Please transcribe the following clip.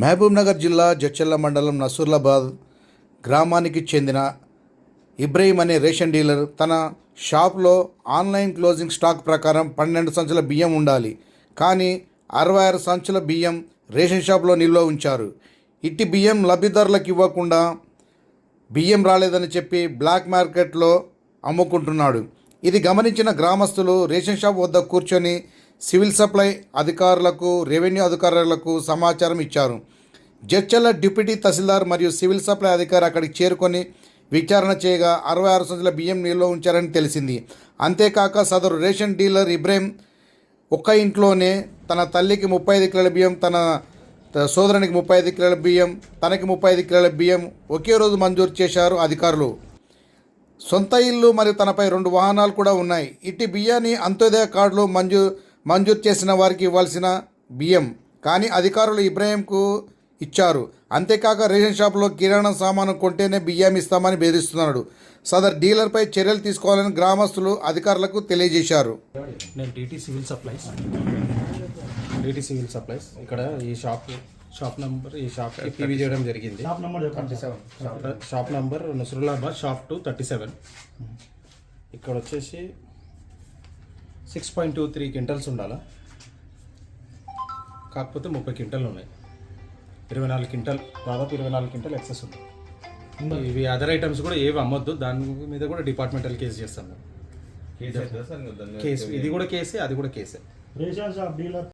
మహబూబ్నగర్ జిల్లా జడ్చల్ల మండలం నసూర్లాబాద్ గ్రామానికి చెందిన ఇబ్రహీం అనే రేషన్ డీలర్ తన షాప్లో ఆన్లైన్ క్లోజింగ్ స్టాక్ ప్రకారం పన్నెండు సంచుల బియ్యం ఉండాలి. కానీ అరవై ఆరు సంచుల బియ్యం రేషన్ షాప్లో నిల్వ ఉంచారు. ఇట్టి బియ్యం లబ్ధిదారులకు ఇవ్వకుండా బియ్యం రాలేదని చెప్పి బ్లాక్ మార్కెట్లో అమ్ముకుంటున్నాడు. ఇది గమనించిన గ్రామస్తులు రేషన్ షాప్ వద్ద కూర్చొని సివిల్ సప్లై అధికారులకు రెవెన్యూ అధికారులకు సమాచారం ఇచ్చారు. జడ్చల్ల డిప్యూటీ తహసీల్దార్ మరియు సివిల్ సప్లై అధికారి అక్కడికి చేరుకొని విచారణ చేయగా అరవై ఆరు సంచుల బియ్యం నిల్వ ఉంచారని తెలిసింది. అంతేకాక సదరు రేషన్ డీలర్ ఇబ్రాహిం ఒక్క ఇంట్లోనే తన తల్లికి ముప్పై ఐదు కిలోల బియ్యం తన త- సోదరునికి ముప్పై ఐదు కిలోల బియ్యం తనకి ముప్పై ఐదు కిలోల బియ్యం ఒకే రోజు మంజూరు చేశారు అధికారులు. సొంత ఇల్లు మరియు తనపై రెండు వాహనాలు కూడా ఉన్నాయి. ఇట్టి బియ్యాన్ని అంత్యోదయ కార్డులో మంజూ మంజూరు చేసిన వారికి ఇవ్వాల్సిన బియ్యం. కానీ అధికారులు ఇబ్రాహీంకు ఇచ్చారు. అంతేకాక రేషన్ షాపులో కిరాణా సామాను కొంటేనే బియ్యం ఇస్తామని బెదిరిస్తున్నాడు. సదర్ డీలర్పై చర్యలు తీసుకోవాలని గ్రామస్తులు అధికారులకు తెలియజేశారు. నేను DT civil supplies. DT civil supplies. ఇక్కడ ఈ షాప్ షాప్ నంబర్ ఈ షాప్ పీవీ చేయడం జరిగింది. షాప్ నెంబర్ చెప్పండి. Shop- shop number Nasrullabad shop two thirty seven. ఇక్కడ వచ్చేసి six point two three quintals ఉండాలా? కాకపోతే ముప్పై క్వింటల్ ఉన్నాయి. ఇరవై నాలుగు క్వింటల్ దాదాపు ఇరవై నాలుగు క్వింటల్ ఎక్సెస్ ఉంది. ఇవి అదర్ ఐటమ్స్ కూడా ఏవి అమ్మొద్దు. దాని మీద కూడా డిపార్ట్మెంటల్ కేసు చేస్తాం. మేము కేసు ఇది కూడా కేసే అది కూడా కేసే